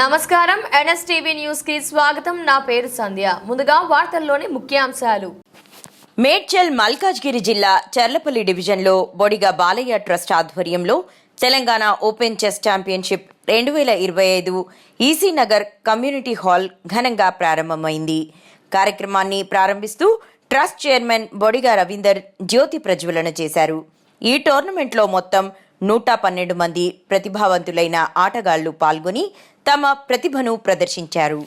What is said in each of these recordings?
నమస్కారం. ఎన్ఎస్టీవీ న్యూస్కి స్వాగతం. నా పేరు సంధ్య. ముందుగా వార్తల్లోని ముఖ్యాంశాలు. మేడ్చల్ మల్కాజ్గిరి జిల్లా చర్లపల్లి డివిజన్లో బొడిగ బాలయ్య ట్రస్ట్ ఆధ్వర్యంలో తెలంగాణ ఓపెన్ చెస్ ఛాంపియన్షిప్ రెండు వేల ఇరవై ఐదు ఈసీ నగర్ కమ్యూనిటీ హాల్ ఘనంగా ప్రారంభమైంది. కార్యక్రమాన్ని ప్రారంభిస్తూ ట్రస్ట్ చైర్మన్ బొడిగ రవీందర్ జ్యోతి ప్రజ్వలన చేశారు. ఈ టోర్నమెంట్లో మొత్తం నూట పన్నెండు మంది ప్రతిభావంతులైన ఆటగాళ్ళు పాల్గొని తమ ప్రతిభను ప్రదర్శించారు.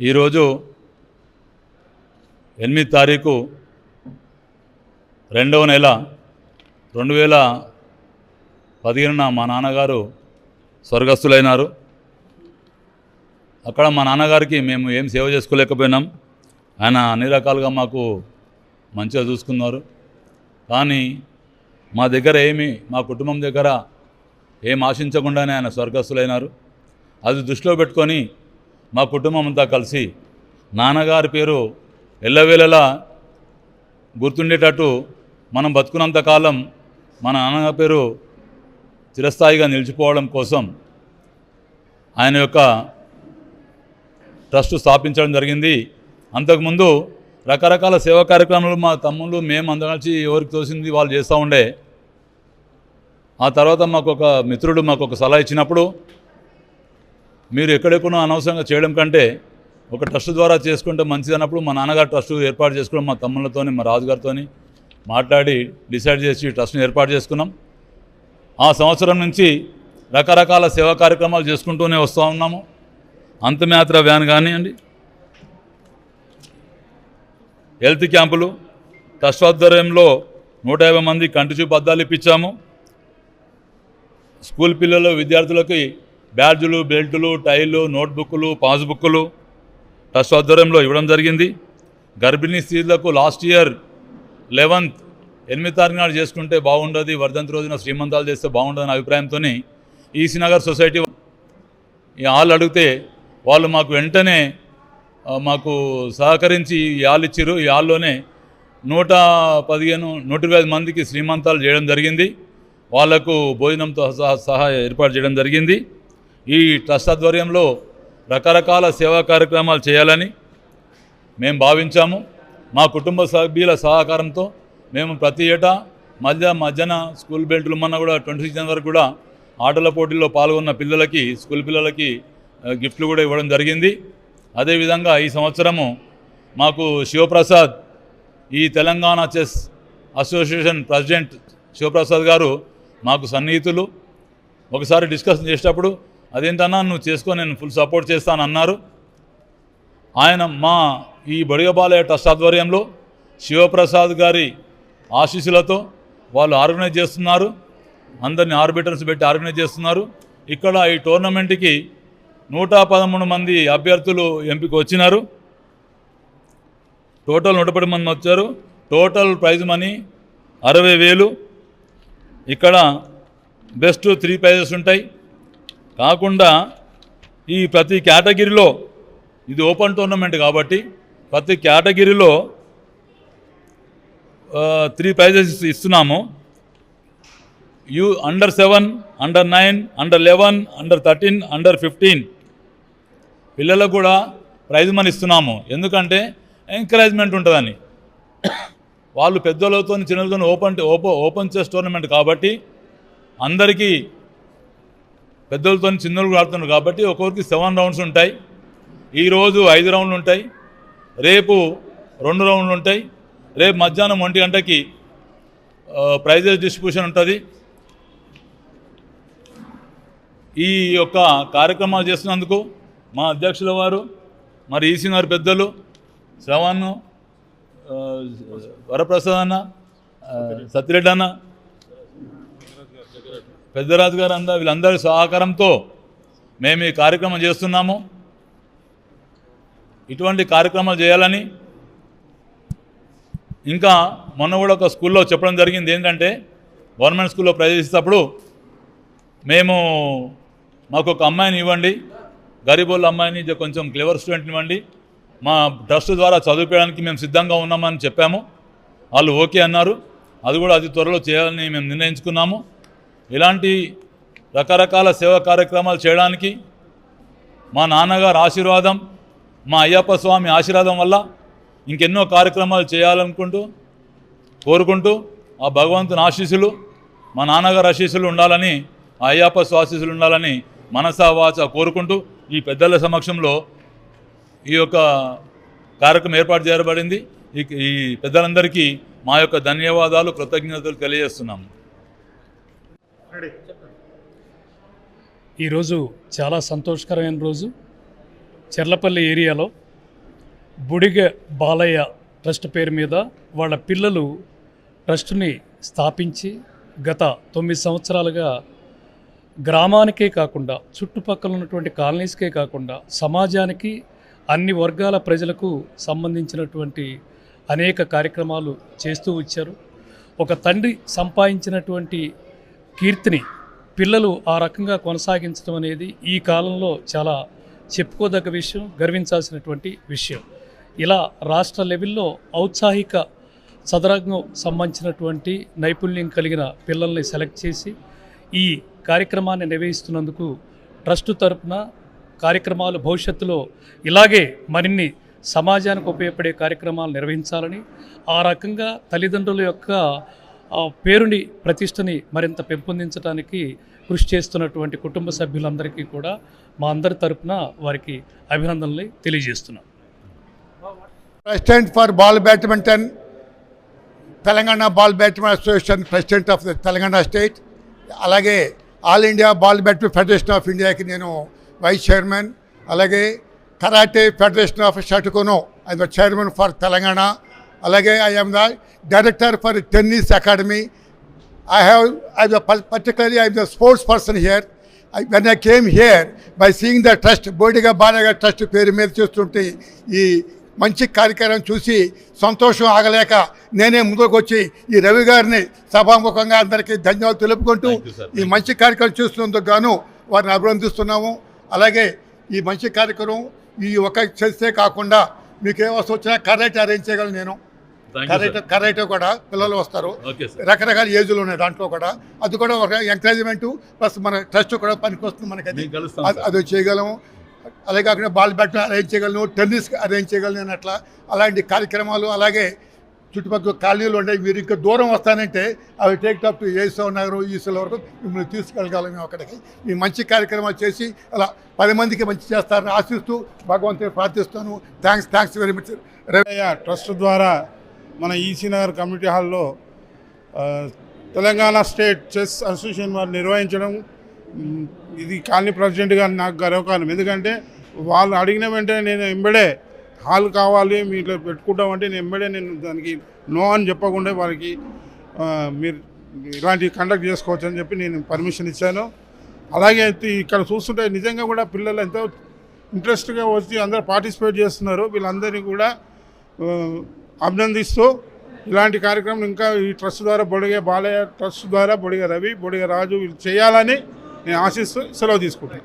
ఈరోజు ఎనిమిది తారీఖు రెండవ నెల రెండు వేల పదిహేనున మా నాన్నగారు స్వర్గస్థులైనారు. అక్కడ మా నాన్నగారికి మేము ఏం సేవ చేసుకోలేకపోయినాం. ఆయన అన్ని రకాలుగా మాకు మంచిగా చూసుకున్నారు. కానీ మా దగ్గర ఏమి మా కుటుంబం దగ్గర ఏం ఆశించకుండానే ఆయన స్వర్గస్థులైనారు. అది దృష్టిలో పెట్టుకొని మా కుటుంబం అంతా కలిసి నాన్నగారి పేరు ఎల్లవేళలా గుర్తుండేటట్టు మనం బతుకున్నంత కాలం మన నాన్నగారి పేరు చిరస్థాయిగా నిలిచిపోవడం కోసం ఆయన యొక్క ట్రస్ట్ స్థాపించడం జరిగింది. అంతకుముందు రకరకాల సేవా కార్యక్రమాలు మా తమ్ముళ్ళు మేము అందరం ఎవరికి తోసింది వాళ్ళు చేస్తూ ఉండే. ఆ తర్వాత మాకు ఒక మిత్రుడు మాకు ఒక సలహా ఇచ్చినప్పుడు మీరు ఎక్కడెక్కడో అనవసరంగా చేయడం కంటే ఒక ట్రస్ట్ ద్వారా చేసుకుంటే మంచిది అన్నప్పుడు మా నాన్నగారు ట్రస్ట్ ఏర్పాటు చేసుకున్నాం మా తమ్ముళ్ళతోని మా రాజుగారితో మాట్లాడి డిసైడ్ చేసి ట్రస్ట్ని ఏర్పాటు చేసుకున్నాం. ఆ సంవత్సరం నుంచి రకరకాల సేవా కార్యక్రమాలు చేసుకుంటూనే వస్తూ ఉన్నాము. అంతమాత్ర వ్యాన్ కానివ్వండి. హెల్త్ క్యాంపులు ట్రస్ట్ ఆధ్వర్యంలో నూట యాభై మంది కంటి చూపు అద్దాలు ఇప్పించాము. స్కూల్ పిల్లలు విద్యార్థులకి బ్యాడ్జులు బెల్టులు టైలు నోట్బుక్లు పాస్బుక్లు ట్రస్ట్ ఆధ్వర్యంలో ఇవ్వడం జరిగింది. గర్భిణీ స్త్రీలకు లాస్ట్ ఇయర్ లెవెన్త్ ఎనిమిది తారీఖు నాడు చేసుకుంటే బాగుండదు వర్ధంతి రోజున శ్రీమంతాలు చేస్తే బాగుండదని అభిప్రాయంతో ఈసీ నగర్ సొసైటీ ఈ హాల్ అడిగితే వాళ్ళు మాకు వెంటనే మాకు సహకరించి ఈ హాల్ ఇచ్చారు ఈ హాల్లోనే నూట పదిహేను నూట ఇరవై ఐదు మందికి శ్రీమంతాలు చేయడం జరిగింది. వాళ్ళకు భోజనంతో సహా సహా ఏర్పాటు చేయడం జరిగింది. ఈ ట్రస్ట్ ఆధ్వర్యంలో రకరకాల సేవా కార్యక్రమాలు చేయాలని మేము భావించాము. మా కుటుంబ సభ్యుల సహకారంతో మేము ప్రతి ఏటా మధ్య మధ్యాహ్న స్కూల్ బెల్ట్లు మొన్న కూడా ట్వంటీ సిక్స్ వరకు కూడా ఆటల పోటీల్లో పాల్గొన్న పిల్లలకి స్కూల్ పిల్లలకి గిఫ్ట్లు కూడా ఇవ్వడం జరిగింది. అదేవిధంగా ఈ సంవత్సరము మాకు శివప్రసాద్ ఈ Telangana chess association president Sivaprasad గారు మాకు సన్నిహితులు. ఒకసారి డిస్కషన్ చేసేటప్పుడు అదేంటన్నా నువ్వు చేసుకో నేను ఫుల్ సపోర్ట్ చేస్తాను అన్నారు. ఆయన మా ఈ బడిగబాలయ ట్రస్ట్ ఆధ్వర్యంలో శివప్రసాద్ గారి ఆశీస్సులతో వాళ్ళు ఆర్గనైజ్ చేస్తున్నారు. అందరిని ఆర్బిటర్స్ పెట్టి ఆర్గనైజ్ చేస్తున్నారు. ఇక్కడ ఈ టోర్నమెంట్కి నూట పదమూడు మంది అభ్యర్థులు ఎంపిక వచ్చినారు. టోటల్ నూట పది మంది వచ్చారు. టోటల్ ప్రైజ్ మనీ అరవై వేలు. ఇక్కడ బెస్ట్ త్రీ ప్రైజెస్ ఉంటాయి. కాకుండా ఈ ప్రతి కేటగిరీలో ఇది ఓపెన్ టోర్నమెంట్ కాబట్టి ప్రతి కేటగిరీలో త్రీ ప్రైజెస్ ఇస్తున్నాము. U under seven under nine under eleven under thirteen under fifteen పిల్లలకు కూడా ప్రైజ్ మనీ ఇస్తున్నాము. ఎందుకంటే ఎంకరేజ్మెంట్ ఉంటుందని. వాళ్ళు పెద్దలతో చిన్నలతో open open open chess tournament కాబట్టి అందరికీ పెద్దలతో చిన్నలు ఆడుతున్నారు కాబట్టి ఒక్కొక్కరికి సెవెన్ రౌండ్స్ ఉంటాయి. ఈరోజు ఐదు రౌండ్లు ఉంటాయి. రేపు రెండు రౌండ్లు ఉంటాయి. రేపు మధ్యాహ్నం ఒంటి గంటకి ప్రైజెస్ డిస్ట్రిబ్యూషన్ ఉంటుంది. ఈ యొక్క కార్యక్రమాలు చేస్తున్నందుకు మా అధ్యక్షుల వారు మరి ఈసీ గారు పెద్దలు శ్రవణ్ వరప్రసాద్ అన్న సత్యరెడ్డి అన్న పెద్దరాజు గారు అందా వీళ్ళందరి సహకారంతో మేము ఈ కార్యక్రమం చేస్తున్నాము. ఇటువంటి కార్యక్రమాలు చేయాలని ఇంకా మొన్న కూడా ఒక స్కూల్లో చెప్పడం జరిగింది ఏంటంటే గవర్నమెంట్ స్కూల్లో ప్రవేశిస్తప్పుడు మేము మాకు ఒక అమ్మాయిని ఇవ్వండి గరీబోళ్ళ అమ్మాయిని కొంచెం క్లెవర్ స్టూడెంట్ని ఇవ్వండి మా ట్రస్ట్ ద్వారా చదివించడానికి మేము సిద్ధంగా ఉన్నామని చెప్పాము. వాళ్ళు ఓకే అన్నారు. అది కూడా అతి త్వరలో చేయాలని మేము నిర్ణయించుకున్నాము. ఇలాంటి రకరకాల సేవా కార్యక్రమాలు చేయడానికి మా నాన్నగారు ఆశీర్వాదం మా అయ్యప్ప స్వామి ఆశీర్వాదం వల్ల ఇంకెన్నో కార్యక్రమాలు చేయాలనుకుంటూ కోరుకుంటూ ఆ భగవంతుని ఆశీస్సులు మా నాన్నగారు ఆశీస్సులు ఉండాలని ఆ అయ్యప్ప స్వాశీస్సులు ఉండాలని మనసా వాచ కోరుకుంటూ ఈ పెద్దల సమక్షంలో ఈ యొక్క కార్యక్రమం ఏర్పాటు చేయబడింది. ఈ ఈ పెద్దలందరికీ మా యొక్క ధన్యవాదాలు కృతజ్ఞతలు తెలియజేస్తున్నాము ఈరోజు చాలా సంతోషకరమైన రోజు. చెర్లపల్లి ఏరియాలో బుడిగ బాలయ్య ట్రస్ట్ పేరు మీద వాళ్ళ పిల్లలు ట్రస్ట్ని స్థాపించి గత తొమ్మిది సంవత్సరాలుగా గ్రామానికే కాకుండా చుట్టుపక్కల ఉన్నటువంటి కాలనీస్కే కాకుండా సమాజానికి అన్ని వర్గాల ప్రజలకు సంబంధించినటువంటి అనేక కార్యక్రమాలు చేస్తూ వచ్చారు. ఒక తండ్రి సంపాదించినటువంటి కీర్తిని పిల్లలు ఆ రకంగా కొనసాగించడం అనేది ఈ కాలంలో చాలా చెప్పుకోదగ్గ విషయం గర్వించాల్సినటువంటి విషయం. ఇలా రాష్ట్ర లెవెల్లో ఔత్సాహిక చదరంగం సంబంధించినటువంటి నైపుణ్యం కలిగిన పిల్లల్ని సెలెక్ట్ చేసి ఈ కార్యక్రమాన్ని నిర్వహిస్తున్నందుకు ట్రస్ట్ తరపున కార్యక్రమాలు భవిష్యత్తులో ఇలాగే మరిన్ని సమాజానికి ఉపయోగపడే కార్యక్రమాలు నిర్వహించాలని ఆ రకంగా తల్లిదండ్రుల యొక్క పేరుని ప్రతిష్టని మరింత పెంపొందించడానికి కృషి చేస్తున్నటువంటి కుటుంబ సభ్యులందరికీ కూడా మా అందరి తరపున వారికి అభినందనలు తెలియజేస్తున్నాం. President for ball badminton Telangana ball badminton association president of the Telangana state అలాగే all India ball badminton federation of ఇండియాకి నేను వైస్ చైర్మన్ అలాగే karate federation of Shotokan I the chairman for Telangana అలాగే I am the director for tennis academy I have I particularly particularly, the sports person here person here. I when I came here, by seeing Bodiga Balaga trust పేరు మీద చూస్తుంటే ఈ మంచి కార్యక్రమం చూసి సంతోషం ఆగలేక నేనే ముందుకు వచ్చి ఈ రవి గారిని సభాముఖంగా అందరికీ ధన్యవాదాలు తెలుపుకుంటూ. ఈ మంచి కార్యక్రమం చూస్తున్నందుకు గాను వారిని అభినందిస్తున్నాము. అలాగే ఈ మంచి కార్యక్రమం ఈ ఒక చేస్తే కాకుండా మీకు ఏ వస్తు వచ్చినా కరెక్ట్ అరేంజ్ చేయగలను నేను. కరెక్ట్ కరెక్ట్ కూడా పిల్లలు వస్తారు. రకరకాల ఏజ్లు ఉన్నాయి దాంట్లో కూడా. అది కూడా ఒక ఎంకరేజ్మెంట్ ప్లస్ మన ట్రస్ట్ కూడా పనికొస్తుంది మనకి అది మీకు కలుస్తాం అది- సార్. అది చేయగలము. అలాగే కాకుండా బాల్ బ్యాట్ అరేంజ్ చేయగలను టెన్నిస్ అరేంజ్ చేయగలను నేను అట్లా అలాంటి కార్యక్రమాలు అలాగే చుట్టుపక్కల కాలనీలు ఉన్నాయి. మీరు ఇంకా దూరం వస్తానంటే అవి టేక్ టాప్ టు ఏసో నగరం ఈసోల వరకు మిమ్మల్ని తీసుకెళ్ళగలం మేము అక్కడికి. మీ మంచి కార్యక్రమాలు చేసి అలా పది మందికి మంచి చేస్తారని ఆశిస్తూ భగవంతుని ప్రార్థిస్తాను thanks thanks very much Ravayya trust ద్వారా మన ఈసీ నగర్ కమ్యూనిటీ హాల్లో తెలంగాణ స్టేట్ చెస్ అసోసియేషన్ వారు నిర్వహించడం ఇది కాలనీ ప్రెసిడెంట్గా నాకు గర్వకారణం. ఎందుకంటే వాళ్ళు అడిగిన వెంటనే నేను ఎంబడే హాల్ కావాలి మీ ఇట్లా పెట్టుకుంటామంటే నేను ఎంబడే నేను దానికి నో అని చెప్పకుండా వారికి మీరు ఇలాంటివి కండక్ట్ చేసుకోవచ్చు అని చెప్పి నేను పర్మిషన్ ఇచ్చాను. అలాగే అయితే ఇక్కడ చూస్తుంటే నిజంగా కూడా పిల్లలు ఎంతో ఇంట్రెస్ట్గా వచ్చి అందరూ పార్టిసిపేట్ చేస్తున్నారు. వీళ్ళందరినీ కూడా అభినందిస్తూ ఇలాంటి కార్యక్రమం ఇంకా ఈ ట్రస్ట్ ద్వారా బొడిగ బాలయ్య ట్రస్ట్ ద్వారా బొడిగ రవి బొడిగ రాజు వీళ్ళు చేయాలని నేను ఆశిస్తూ సెలవు తీసుకుంటాను